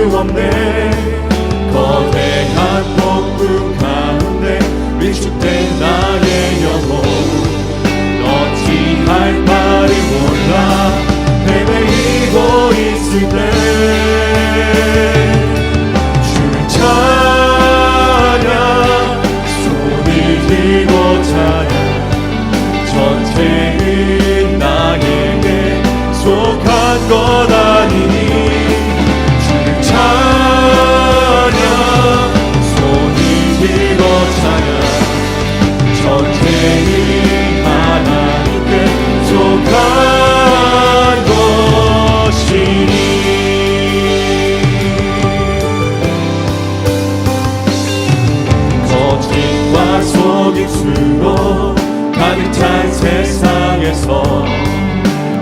없네. 거대 찬 세상에서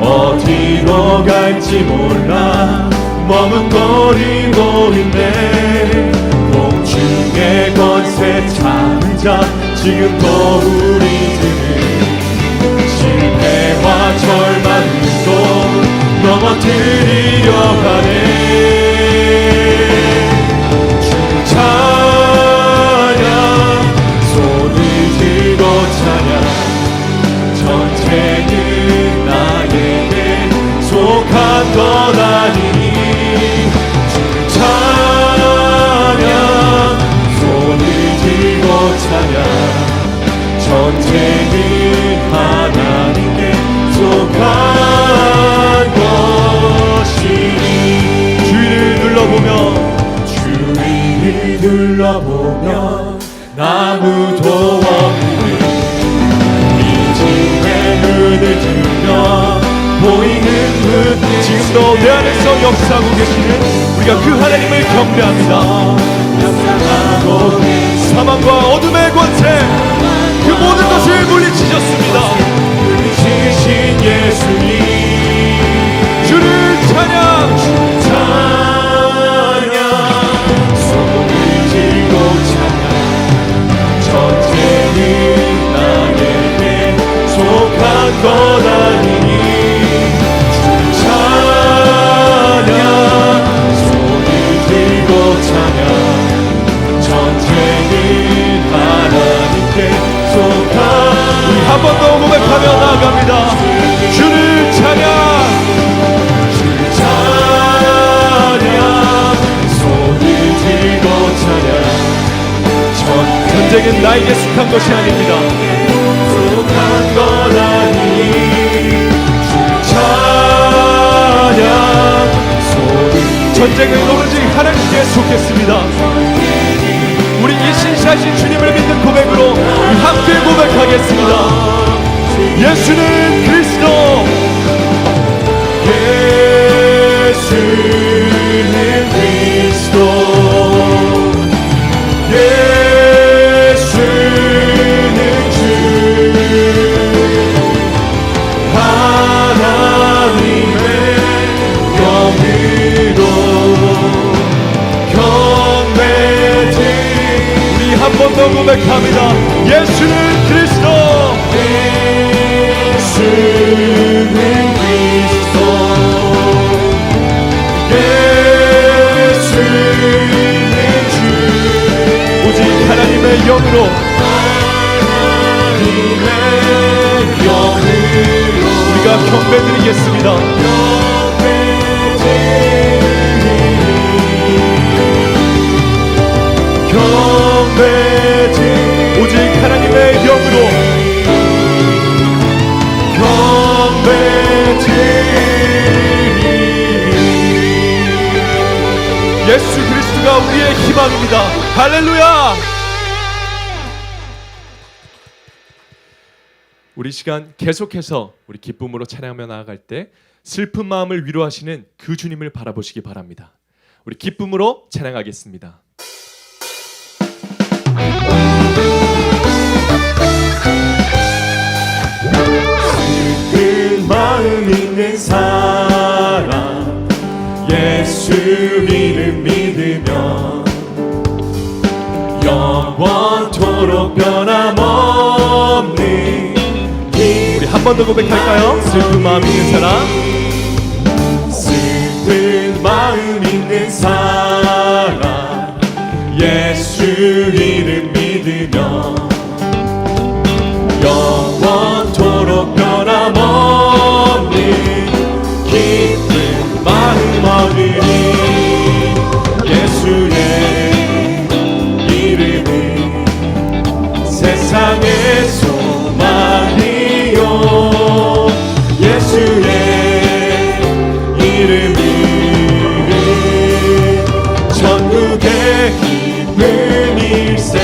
어디로 갈지 몰라. 머뭇거리고 있네. 공중의 권세 참은 자. 지금도 우리들은 실패와 절망으로 넘어뜨리려 하네 전쟁은 나에게 속한 것 아니니 찬양 손을 들고 찬양 전쟁은 하나님께 속한 것이니. 주위를 둘러보며 주위를 둘러보며 아무도 없는 이 집에 눈을 들며 보이는 문 지금도 내 안에서 역사하고 계시는 우리가 그 하나님을 경배합니다. 사망과 어둠의 권세 그 모든 것을 물리치셨습니다. 지신 예수님 주를 찬양 전 전쟁은 나에게 속한 것이 아닙니다. 속한 것 아니 손을 전쟁은 오로지 하나님께 속했습니다. 우리 이 신실하신 주님을 믿는 고백으로 함께 고백하겠습니다. 예수는 그리스도 예수 영으로 우리가 경배드리겠습니다. 오직 하나님의 영으로 예수 그리스도가 우리의 희망입니다. 할렐루야! 우리 시간 계속해서 우리 기쁨으로 찬양하며 나아갈 때 슬픈 마음을 위로하시는 그 주님을 바라보시기 바랍니다. 우리 기쁨으로 찬양하겠습니다. 그 마음 있는 사람 예수 번 더 고백할까요? 슬픈 마음 있는 사람? 슬픈 마음 있는 사람. 예수 이 기쁜 일세.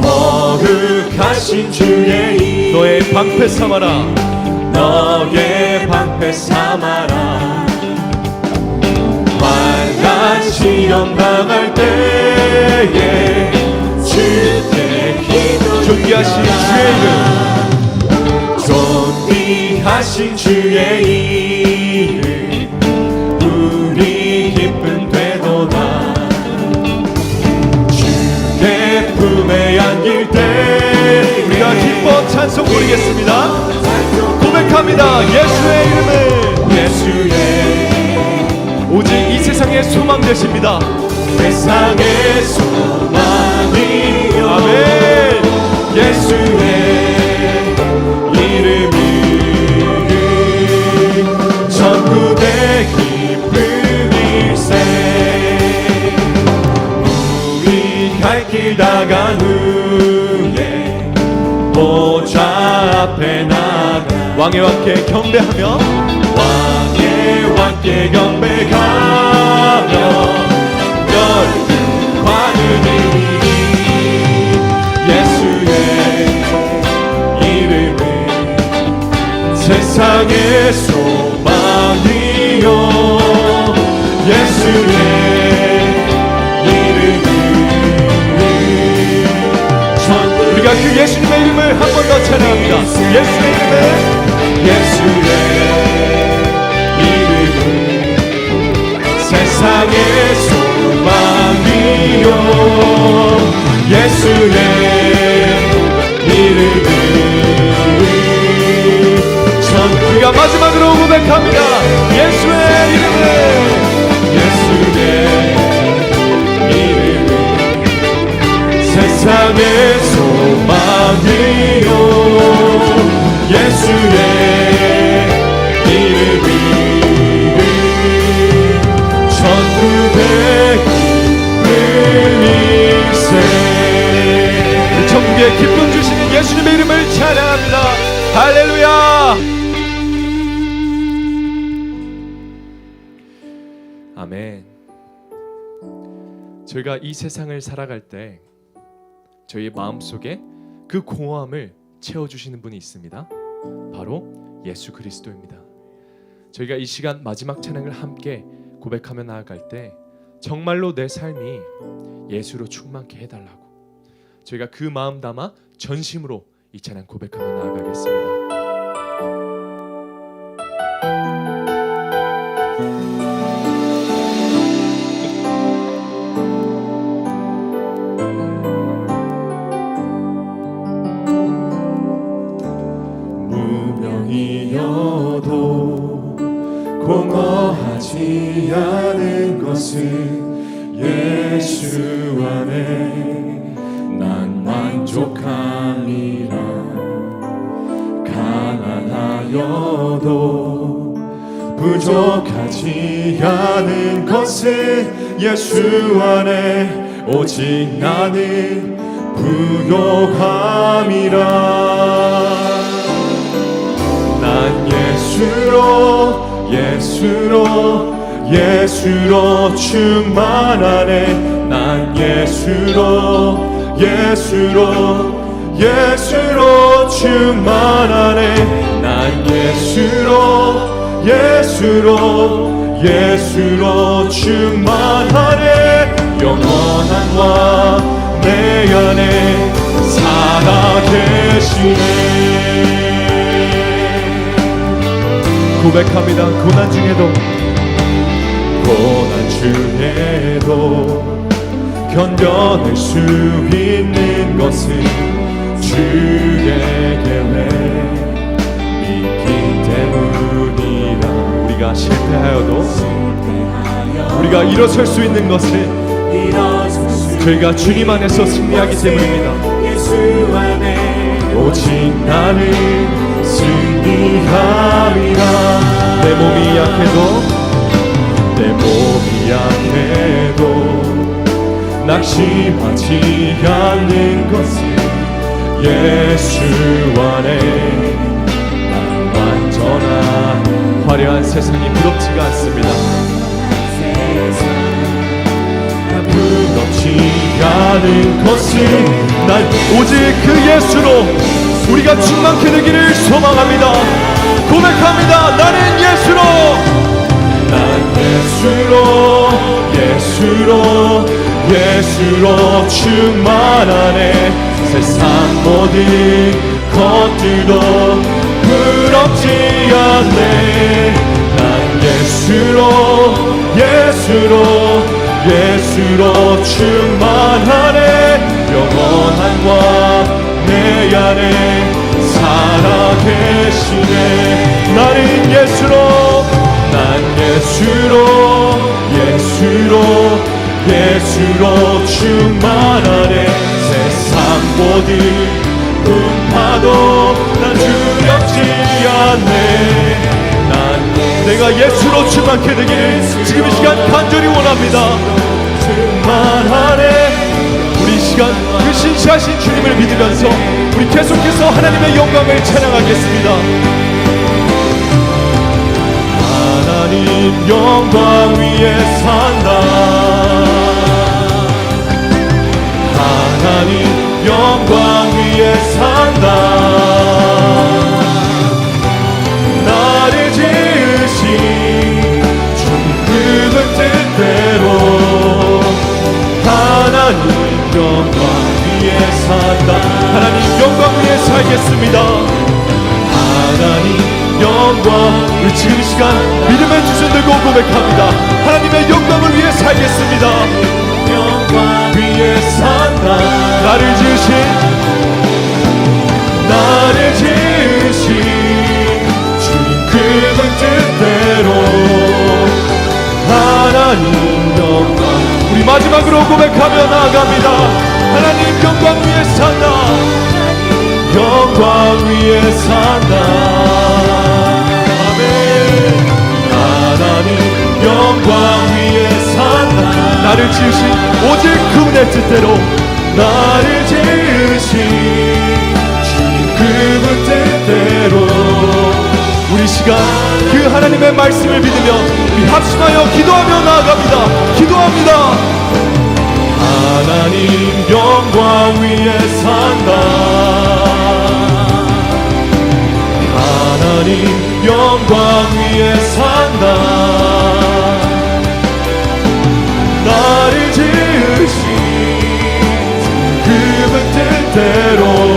거룩하신 주의 이름. 너의 방패 삼아라. 너의 방패 삼아라. 환난 시험 당할 때에 주께 기도 존귀하신 주의 이름. 존귀하신 주의 이름 부리겠습니다. 고백합니다. 예수의 이름은 예수의 오직 이 세상의 소망 되십니다. 세상의 소망이 왕의 왕께 경배하며 왕의 왕께 경배하며 넓은 하늘이 예수의 이름은 세상의 소망이요 찬양합니다. 예수의 이름은 예수의 이름은 세상의 소망이요. 예수의 천국의 기쁨 주시는 예수님의 이름을 찬양합니다. 할렐루야. 아멘. 저희가 이 세상을 살아갈 때 저희의 마음속에 그 공허함을 채워 주시는 분이 있습니다. 바로 예수 그리스도입니다. 저희가 이 시간 마지막 찬양을 함께 고백하며 나아갈 때 정말로 내 삶이 예수로 충만케 해달라고 저희가 그 마음 담아 전심으로 이 찬양 고백하며 나아가겠습니다. 공허하지 않은 것은 예수 안에 난 만족함이라. 가난하여도 부족하지 않은 것은 예수 안에 오직 나는 부요함이라. 난 예수로 예수로 예수로 충만하네. 난 예수로 예수로 예수로 충만하네 난 예수로 예수로 예수로 충만하네 영원한 왕 내 안에 살아계시네 고백합니다. 고난 중에도 고난 중에도 견뎌낼 수 있는 것은 주의 계획 믿기 때문이라. 우리가 실패하여도 우리가 일어설 수 있는 것은 저희가 주님 안에서 승리하기 때문입니다. 오직 나는 승리함이라. 내 몸이 약해도 내 몸이 낙심하지 않는 것은 예수 안에 난 완전한 화려한 세상이 부럽지가 않습니다. 부럽지 않은 것은 난 오직 그 예수로 우리가 충만케 되기를 소망합니다. 고백합니다. 나는 예수로 난 예수로 예수로 예수로 충만하네 세상 모든 것들도 부럽지 않네. 난 예수로 예수로 예수로 충만하네 영원한 왕내 안에 살아계시네. 나는 예수로 난 예수로 예수로 충만하네 세상 모든 음파도 난 두렵지 않네 난 내가 예수로 충만케 되기를 지금 이 시간 간절히 원합니다. 충만하네 우리 이 시간 그 신실하신 주님을 믿으면서 우리 계속해서 하나님의 영광을 찬양하겠습니다. 하나님 영광 위에 산다 영광 위에 산다 나를 지으신 주 굵은 뜻대로 하나님 영광 위에 산다 하나님 영광 위에 살겠습니다. 하나님 영광 우리 지금 이 시간 믿음의 주신 들고 고백합니다. 하나님의 영광을 위해 살겠습니다. 영광 산다 나를 지으신 나를 지으신 주님 그 뜻대로 하나님 영광 우리 마지막으로 고백하며 나아갑니다. 하나님 영광 위에 산다. 영광 위에 산다 나를 지으신 오직 그분의 뜻대로 나를 지으신 주님 그분 뜻대로 우리 시간 그 하나님의 말씀을 믿으며 우리 합심하여 기도하며 나아갑니다. 기도합니다. 하나님 영광 위에 산다 하나님 영광 위에 산다 나를 지으신 그분 뜻대로